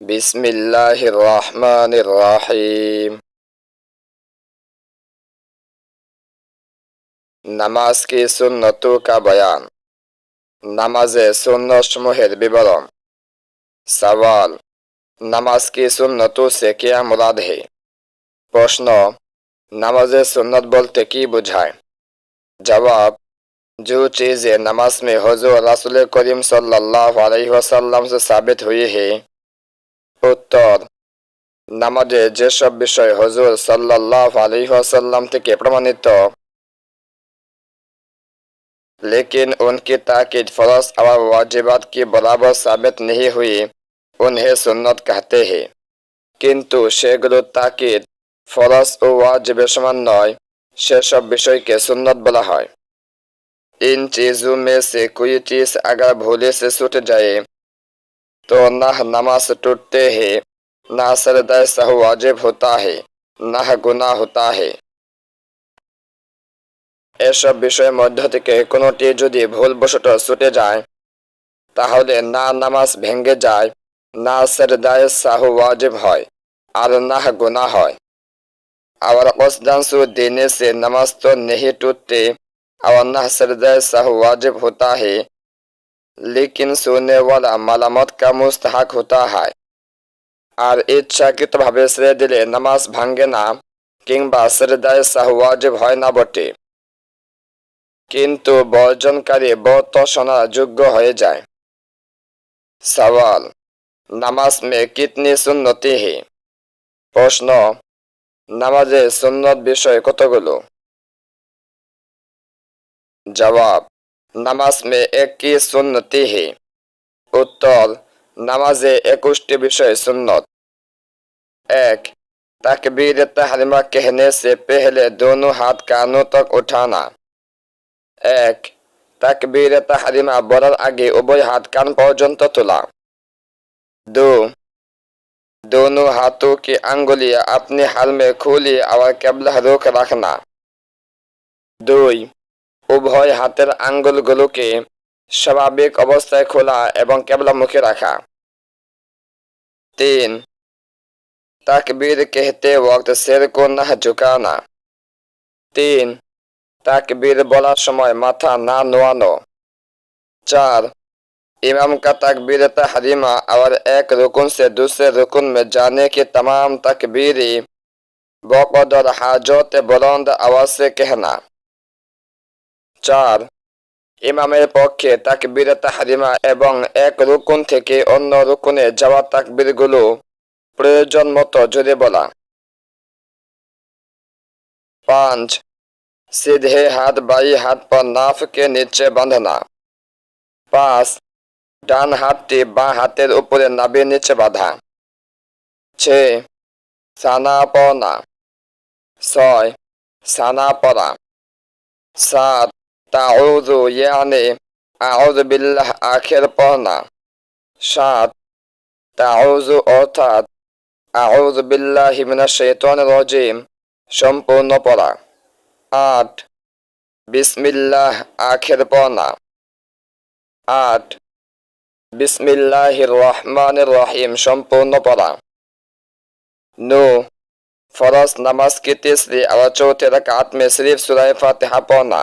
بسم الله الرحمن الرحيم নামাজ কি সুন্নতু কা বয়ান নামাজে সুন্নত সমূহের বিবরণ সওয়াল নামাজ কি সুন্নতু সে কিয়া মুরাদ হে প্রশ্ন নামাজে সুন্নত বলতে কি বোঝায় जवाब जो चीज़ें नमाज में हजूर रसूल करीम सल्लल्लाहु अलैहि वसल्लम से साबित हुई है উত্তর নামাজে যেসব বিষয় হজুর সাল্লাহ আলহাসাল্লাম থেকে প্রমাণিত लेकिन उनकी ताकीद फरज और वाजिबात की बराबर साबित नहीं हुई उन्हें सुन्नत कहते हैं কিন্তু সেগুলো তাকিদ ফরজ ও ওয়াজিবের সমান নয় সেসব বিষয়কে সুন্নত বলা হয় इन चीजों में से कोई चीज अगर भूले से छूट जाए तो ना नमाज टूटते हैं ना सरदाय सह वाजिब होता है না গুনাহ হতা হে এসব বিষয়ের মধ্য থেকে কোনোটি যদি ভুলবশত ছুটে যায় তাহলে না নামাজ ভেঙে যায় না সরদায় সাহ ওয়াজিব হয় আর না গুনা হয় और कसदन सु देने से नमाज तो नहीं टूटते और न सरदाय साह वाजिब होता है लेकिन सोने वाला मलामत का मुस्तहक होता है আর ইচ্ছাকৃতভাবে ছেড়ে দিলে নামাজ ভাঙ্গে না কিংবা সেরদায় সাহ ওয়াজিব হয় না বটে কিন্তু বর্জনকারী বত শোনার যোগ্য হয়ে যায় সওয়াল নামাজ মে কিতনি সুন্নতি হে প্রশ্ন নামাজে সুন্নত বিষয় কতগুলো জবাব নামাজ মে এক কি সুন্নতি হে উত্তর নামাজে একুশটি বিষয় सुन्नत एक तकबीर तहरीमा कहने से पहले दोनों हाथ कानों तक उठाना एक तकबीर तहरीमा বলার আগে উভয় হাত কান পর্যন্ত তোলা दो दोनों हाथों की अंगुलियां अपने हाल में खोली और केबला रोक रखना দুই উভয় হাতের আঙ্গুলগুলোকে স্বাভাবিক অবস্থায় খোলা এবং কেবলামুখী রাখা तीन तकबीर कहते वक्त सिर को न झुकाना तीन तकबीर बोला समय माथा ना नुआनो चार इमाम का तकबीर तहरीमा और एक रुकन से दूसरे रुकन में जाने की तमाम तकबीरी बकदर हाजत बुलंद आवाज से कहना চার ইমামের পক্ষে তাকবির তাহারিমা এবং এক রুকুন থেকে অন্য রুকুনে যাওয়া তাকবিরগুলো প্রয়োজন মতো জোরে বলা পাঁচ सीधे हाथ बाई हाथ पर नाफ के नीचे बांधना পাঁচ ডান হাতটি বাঁ হাতের উপরে নাভির নিচে বাঁধা ছে সানা পড়া ছয় সানা পড়া সাত তাউযু ইয়ানি আউযু বিল্লাহ আখের পড়না সাত তাউযু অর্থাৎ আউযু বিল্লাহি মিনাশ শাইতানির রাজিম সম্পূর্ণ পড়া আট বিসমিল্লাহ আখের পড়না আট বিসমিল্লাহির রহমানির রহিম সম্পূর্ণ পড়া नो फरज नमाज की तीसरी और चौथे रकात में सिर्फ सुराय फातिहा पढ़ना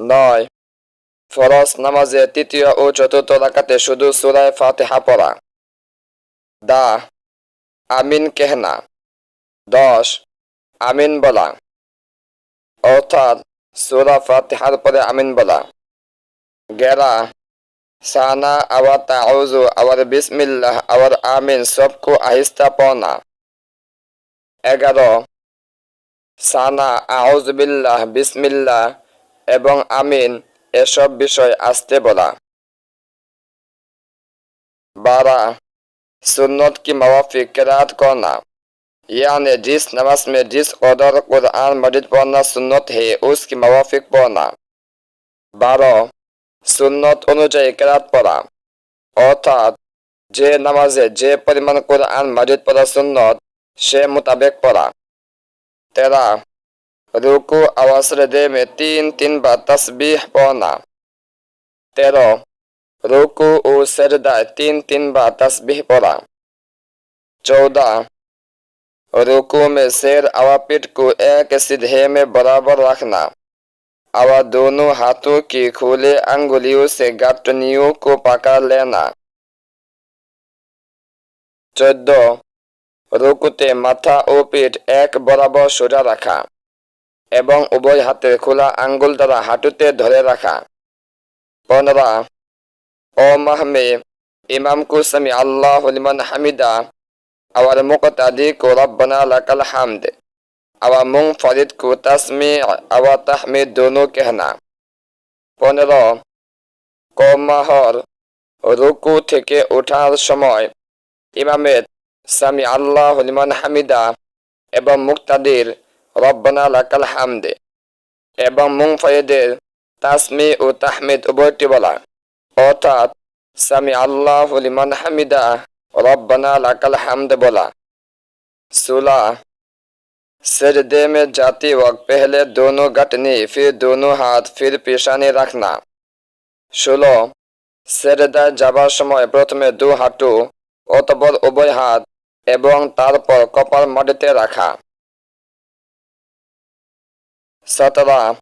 নয়। ফরজ নামাজে তৃতীয় ও চতুর্থ রাকাতে শুধু সুরায় ফাতেহা পড়া। দা, আমিন কেহনা দশ, আমিন বলা। অর্থাৎ সুরা ফাতিহার পরে আমিন বলা। গেরা, সানা আবার তাউজু আবার বিসমিল্লাহ আবার আমিন সবকো আহিস্তা পড়না। এগারো, সানা আউজবিল্লাহ বিসমিল্লাহ এবং আমিন এসব বিষয় আসতে বলা बारह सुन्नत की मवाफिक किरात करना यानी जिस नमाज में जिस कदर कुरान मजिद पढ़ना सुन्नत है उसकी मवाफिक पढ़ना बारह সুন্নত অনুযায়ী কেরাত পড়া অর্থাৎ যে নামাজে যে পরিমাণ কোরআন মাজিদ পড়া সুন্নত সে মোতাবেক পড়া তেরা रुकू और सजदे में तीन तीन बार तस्बीह पढ़ना तेरह रुकू और सजदा तीन तीन बार तस्बीह पढ़ा चौदह रुकू में सिर और पीठ को एक सीधे में बराबर रखना और दोनों हाथों की खुले अंगुलियों से गटनियों को पकड़ लेना चौदह রুকুতে মাথা ও পিঠ এক বরাবর সোজা রাখা এবং উভয় হাতের খোলা আঙ্গুল দ্বারা হাঁটুতে ধরে রাখা। পনেরো ও মাহমে ইমাম কুসামি আল্লাহ হামিদা আবার মুকতাদি কো রব্বানা লাকাল হামদ আবার মুং ফরিদ কো তাসমি আবার তাহমিদ দোনো কেহনা। পনেরো কমাহর রুকু থেকে ওঠার সময় ইমামের সামি আল্লাহ লিমান হামিদা এবং মুক্তাদির রব্বানা লাকাল হামদে এবং মুংফয়েদের তাসমি ও তাহমিদ উভয়টি বলা অর্থাৎ সামি আল্লাহ লিমান হামিদা रब्बना लकल हमद बोला सोलह सजदे में जाते वक्त पहले दोनों घटनी फिर दोनों हाथ फिर पेशानी रखना ষোলো সেরেদায় যাবার সময় প্রথমে দু হাঁটু অতপর উভয় হাত এবং তারপর কপাল মাটিতে রাখা सत्रह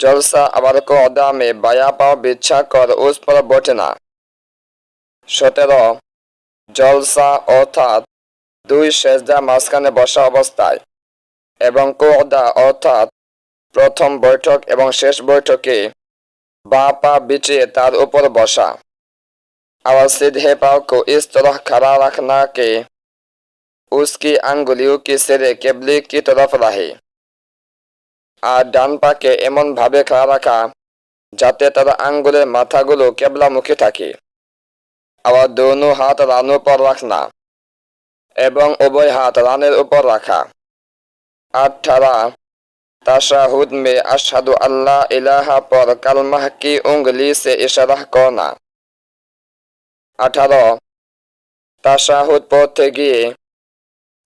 जलसा अवर को अदा में बाया पाव बिछा कर उस पर बैठना সতেরো জলসা অর্থাৎ দুই সেজদা মাঝখানে বসা অবস্থায় এবং কোদা অর্থাৎ প্রথম বৈঠক এবং শেষ বৈঠকে বা পা বিছিয়ে তার উপর বসা और सीधे पाव को इस तरह खड़ा रखना कि उसकी अंगुलियों की सिरे केबली की तरफ रहे আর ডান পাকে এমনভাবে খাড়া রাখা যাতে তার আঙ্গুলের মাথাগুলো কেবলামুখী থাকে। আবার দোনো হাত রানের উপর রাখনা এবং উভয় হাত রানের উপর রাখা। আঠারা তাশাহুদ মে আসাদু আল্লাহ ইলাহা পর কালমাহ কি উঙ্গলি সে ইশারাহ করনা আঠারো, তাশাহুদ পথে গিয়ে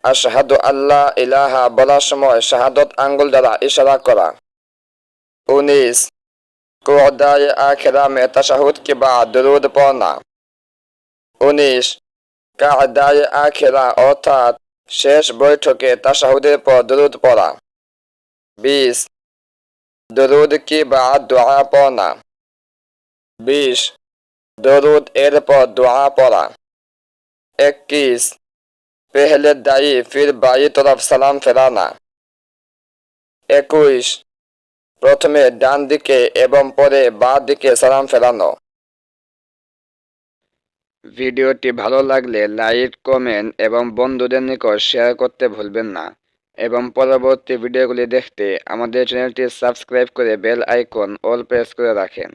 আশাহাদু আল্লাহ ইলাহা বলার সময় শাহাদত আঙ্গুল দ্বারা ইশারা করা। উনিশ কোদায় আখেরা মে কি বা দুরুদ পনা উনিশ কাদায় আখেরা অর্থাৎ শেষ বৈঠকে তাশাহুদের পর দুরুদ পড়া। বিশ দরুদ কি বা দোয়া পনা বিশ দরুদ এরপর দোয়া পড়া। একত্রিশ पहले दाई फिर बाई तरफ সালাম ফেরানা একুশ প্রথমে ডান দিকে এবং পরে বা দিকে সালাম ফেরানো ভিডিওটি ভালো লাগলে লাইক কমেন্ট এবং বন্ধুদের নিকট শেয়ার করতে ভুলবেন না এবং পরবর্তী ভিডিওগুলি দেখতে আমাদের চ্যানেলটি সাবস্ক্রাইব করে বেল আইকন অল প্রেস করে রাখেন